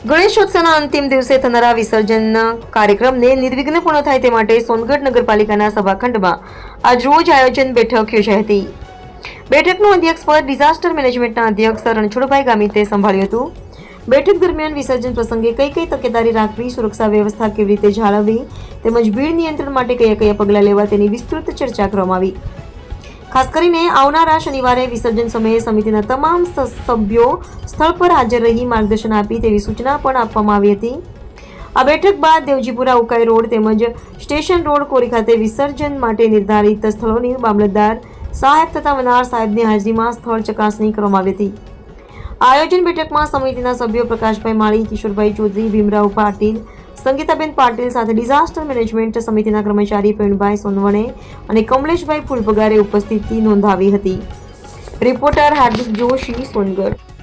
ગણેશોત્સવના અંતિમ દિવસે થનારા વિસર્જન કાર્યક્રમને નિર્વિઘ્ન પૂર્ણ થાય તે માટે સોનગઢ નગરપાલિકાના સભાખંડમાં આજ રોજ આયોજન બેઠક યોજાઈ હતી. બેઠકનું અધ્યક્ષ પદ ડિઝાસ્ટર મેનેજમેન્ટના અધ્યક્ષ રણછોડભાઈ ગામિતે સંભાળ્યું હતું. બેઠક દરમિયાન વિસર્જન પ્રસંગે કઈ કઈ તકેદારી રાખવી, સુરક્ષા વ્યવસ્થા કેવી રીતે જાળવવી તેમજ ભીડ નિયંત્રણ માટે કયા કયા પગલાં લેવા તેની વિસ્તૃત ચર્ચા કરવામાં આવી. ખાસ કરીને આવનારા શનિવારે વિસર્જન સમયે સમિતિના તમામ સભ્યો સ્થળ પર હાજર રહી માર્ગદર્શન આપી તેવી સૂચના પણ આપવામાં આવી હતી. આ બેઠક બાદ દેવજીપુરા ઉકાઈ રોડ તેમજ સ્ટેશન રોડ કોરી ખાતે વિસર્જન માટે નિર્ધારિત સ્થળોની મામલતદાર સાહેબ તથા વનાર સાહેબની હાજરીમાં સ્થળ ચકાસણી કરવામાં આવી હતી. આયોજન બેઠકમાં સમિતિના સભ્યો પ્રકાશભાઈ માળી, કિશોરભાઈ ચૌધરી, ભીમરાવ પાટીલ સંગીતાબેન પાટીલ સાથે ડિઝાસ્ટર મેનેજમેન્ટ સમિતિના કર્મચારી પ્રવીણભાઈ સોનવણે અને કમલેશભાઈ ફૂલપગારે ઉપસ્થિતિ નોંધાવી હતી. રિપોર્ટર હાર્દિક જોશી સોનગઢ.